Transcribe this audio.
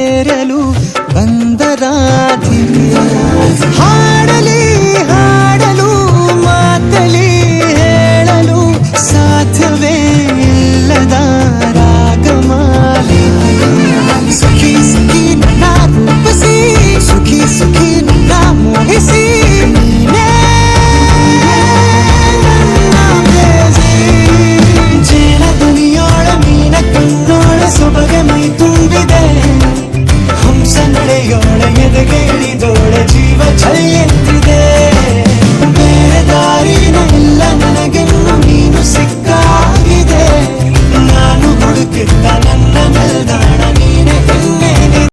చేరలు వందరాధి Take it easy.